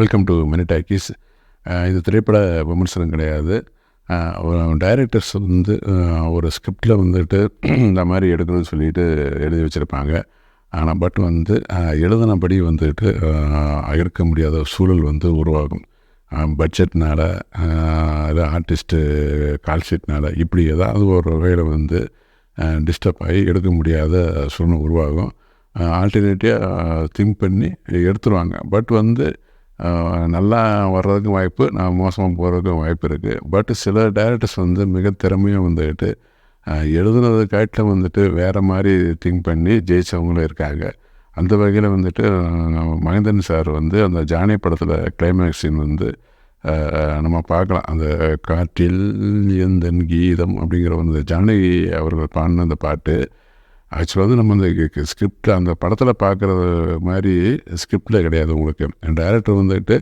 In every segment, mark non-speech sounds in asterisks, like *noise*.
Welcome to மெனிடாக்கிஸ் இது திரைப்பட விமர்சனம் கிடையாது. டைரக்டர்ஸ் வந்து ஒரு ஸ்கிரிப்டில் வந்துட்டு *clears throat* இந்த மாதிரி எடுக்கணும்னு சொல்லிட்டு எழுதி வச்சுருப்பாங்க. ஆனால் பட் வந்து எழுதினபடி வந்துட்டு இருக்க முடியாத சூழல் வந்து உருவாகும். பட்ஜெட்னால் இல்லை ஆர்டிஸ்ட்டு கால்ஷீட்னால் இப்படி ஏதாவது ஒரு வகையில் வந்து டிஸ்டர்ப் ஆகி எடுக்க முடியாத சூழ்நிலை உருவாகும். ஆல்டர்னேட்டிவாக திங்க் பண்ணி எடுத்துருவாங்க. பட் வந்து நல்லா வர்றதுக்கும் வாய்ப்பு நான் மோசமாக போகிறதுக்கும் வாய்ப்பு இருக்குது பட் சில டேரக்டர்ஸ் வந்து மிக திறமையாக வந்துக்கிட்டு எழுதுனது காட்டில் வந்துட்டு வேறு மாதிரி திங்க் பண்ணி ஜெயிச்சவங்களும் இருக்காங்க. அந்த வகையில் வந்துட்டு மகேந்திரன் சார் வந்து அந்த ஜானி படத்தில் கிளைமேக்ஸ் சீன் வந்து நம்ம பார்க்கலாம். அந்த காற்றில் எந்தன் கீதம் அப்படிங்கிற அந்த ஜானகி அவர்கள் பாடின அந்த பாட்டு. ஆக்சுவலாக வந்து நம்ம அந்த ஸ்கிரிப்டில் அந்த படத்தில் பார்க்குறது மாதிரி ஸ்கிரிப்டில் கிடையாது உங்களுக்கு. டைரக்டர் வந்துட்டு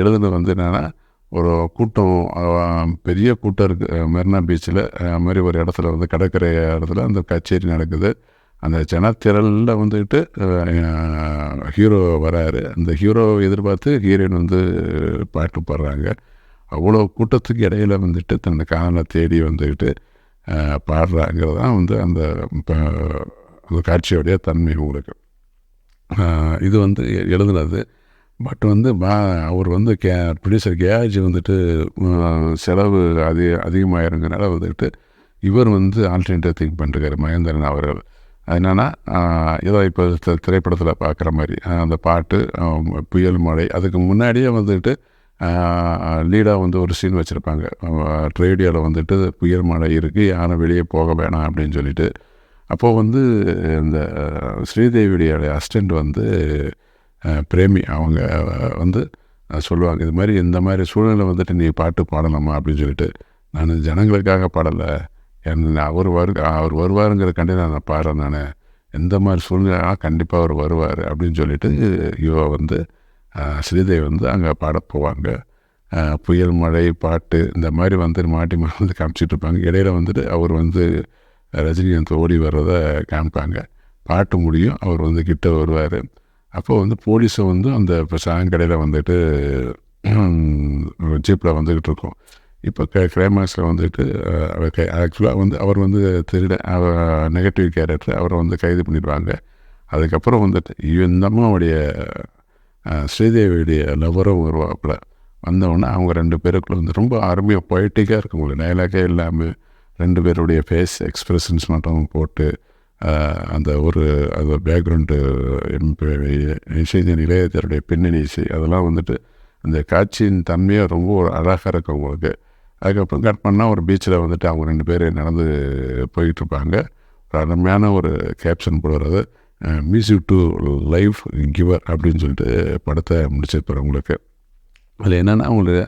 எழுதுனது வந்து என்னென்னா ஒரு கூட்டம் பெரிய கூட்டம் இருக்குது மெரினா பீச்சில் மாதிரி ஒரு இடத்துல வந்து கடற்கரை இடத்துல அந்த கச்சேரி நடக்குது. அந்த ஜனத்திரலில் வந்துட்டு ஹீரோ வராரு. அந்த ஹீரோவை எதிர்பார்த்து ஹீரோயின் வந்து பாட்டு பாடுறாங்க. அவ்வளோ கூட்டத்துக்கு இடையில வந்துட்டு தன் காதலை தேடி வந்துக்கிட்டு பாடுறாங்கிறது தான் வந்து அந்த அந்த காட்சியோடைய தன்மை உங்களுக்கு. இது வந்து எ- எழுதுனது. பட் வந்து மா அவர் வந்து கே ப்ரொடியூசர் கேஜ் வந்துட்டு செலவு அதிக அதிகமாயிருங்கனால வந்துட்டு இவர் வந்து ஆல்டர்னேட்டிவ் திங்க் பண்ணுறாரு மகேந்திரன் அவர்கள். அது என்னென்னா ஏதோ இப்போ திரைப்படத்தில் பார்க்குற மாதிரி அந்த பாட்டு புயல் மழை அதுக்கு முன்னாடியே வந்துட்டு லீடாக வந்து ஒரு சீன் வச்சுருப்பாங்க. ரேடியோவில் வந்துட்டு புயல் மழை இருக்குது யாரும் வெளியே போக வேணாம் அப்படின்னு சொல்லிட்டு. அப்போது வந்து இந்த ஸ்ரீதேவியுடைய அசிஸ்டண்ட் வந்து பிரேமி. அவங்க வந்து சொல்லுவாங்க இது மாதிரி இந்த மாதிரி சூழ்நிலை வந்துட்டு நீ பாட்டு பாடலாமா அப்படின்னு சொல்லிட்டு. நான் ஜனங்களுக்காக பாடலை. என் அவர் வரு அவர் வருவாருங்கிற கண்டி நான் பாடுறேன் நான். எந்த மாதிரி சூழ்நிலை கண்டிப்பாக அவர் வருவார் அப்படின்னு சொல்லிட்டு இவ வந்து ஸ்ரீதேவி வந்து அங்கே பாட போவாங்க. புயல் மழை பாட்டு இந்த மாதிரி வந்து மாட்டி வந்து காமிச்சிட்டு இருப்பாங்க. இடையில வந்துட்டு அவர் வந்து ரஜினிகாந்த் ஓடி வர்றதை காமிப்பாங்க. பாட்டு முடியும் அவர் வந்து கிட்ட வருவார். அப்போ வந்து போலீஸை வந்து அந்த இப்போ சாயங்கடையில் வந்துட்டு ஜீப்பில் வந்துக்கிட்டு இருக்கோம். இப்போ க கிரைமாஸில் வந்துட்டு கை ஆக்சுவலாக வந்து அவர் வந்து திருட நெகட்டிவ் கேரக்டர் அவரை வந்து கைது பண்ணிடுவாங்க. அதுக்கப்புறம் வந்துட்டு இந்த ஸ்ரீதேவியுடைய லவரும் வருவாப்பில் வந்தவுடனே அவங்க ரெண்டு பேருக்குள்ள வந்து ரொம்ப அருமையாக பொய்ட்டிக்காக இருக்கும் உங்களுக்கு டைலாக்கே இல்லாமல் ரெண்டு பேருடைய ஃபேஸ் எக்ஸ்பிரஷன்ஸ் மட்டும் போட்டு அந்த ஒரு அந்த பேக்ரவுண்டு இசைஞ்ச இளையத்தருடைய பின்னணி இசை அதெல்லாம் வந்துட்டு அந்த காட்சியின் தன்மையை ரொம்ப ஒரு அழகாக இருக்கும் உங்களுக்கு அதுக்கப்புறம் கட் பண்ணால் ஒரு பீச்சில் வந்துட்டு அவங்க ரெண்டு பேர் நடந்து போயிட்டுருப்பாங்க ஒரு அருமையான ஒரு கேப்ஷன் போடுறது மியூசிக் டு லைஃப் கிவர் அப்படின்னு சொல்லிட்டு படத்தை முடிச்சிருப்பார் உங்களுக்கு. அதில் என்னென்னா அவங்களுடைய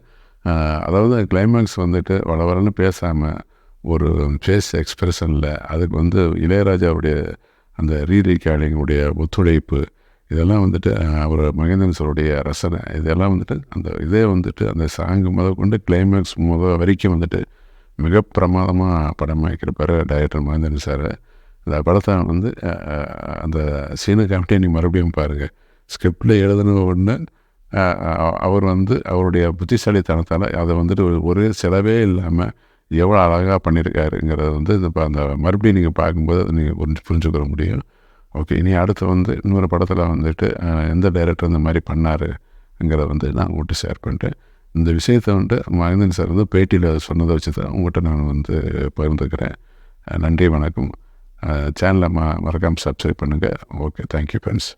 அதாவது கிளைமேக்ஸ் வந்துட்டு வள பேசாமல் ஒரு ஃபேஸ் எக்ஸ்பிரஷனில் அதுக்கு வந்து இளையராஜாவுடைய அந்த ரீ ஒத்துழைப்பு இதெல்லாம் வந்துட்டு அவர் மகேந்திரன் சாருடைய ரசனை இதெல்லாம் வந்துட்டு அந்த இதே வந்துட்டு அந்த சாங்கு முத கொண்டு கிளைமேக்ஸ் முத வரைக்கும் வந்துட்டு மிக பிரமாதமாக படமாக்கியிருப்பார் டைரக்டர் மகேந்திரன் சார் அந்த படத்தை வந்து அந்த சீனு காமிட்டே நீ மறுபடியும் பாருங்கள் ஸ்கிரிப்டில் எழுதின உடனே அவர் வந்து அவருடைய புத்திசாலித்தனத்தால் அதை வந்துட்டு ஒரு- செலவே இல்லாமல் எவ்வளோ அழகாக பண்ணியிருக்காருங்கிறத வந்து இது அந்த மறுபடியும் நீங்கள் பார்க்கும்போது அதை நீங்கள் புரிஞ்சு புரிஞ்சுக்கிற முடியும். ஓகே இனி அடுத்து வந்து இன்னொரு படத்தில் வந்துட்டு எந்த டைரக்டர் இந்த மாதிரி பண்ணாருங்கிறத வந்து நான் உங்கள்கிட்ட ஷேர் பண்ணிட்டேன். இந்த விஷயத்தை வந்துட்டு மகேந்திரன் சார் வந்து பேட்டியில் சொன்னதை வச்சு தான் உங்கள்கிட்ட நான் வந்து பகிர்ந்துக்கிறேன். நன்றி வணக்கம். சேனலை ம மறக்காமல் சப்ஸ்கிரைப் பண்ணுங்கள் ஓகே தேங்க்யூ ஃப்ரெண்ட்ஸ்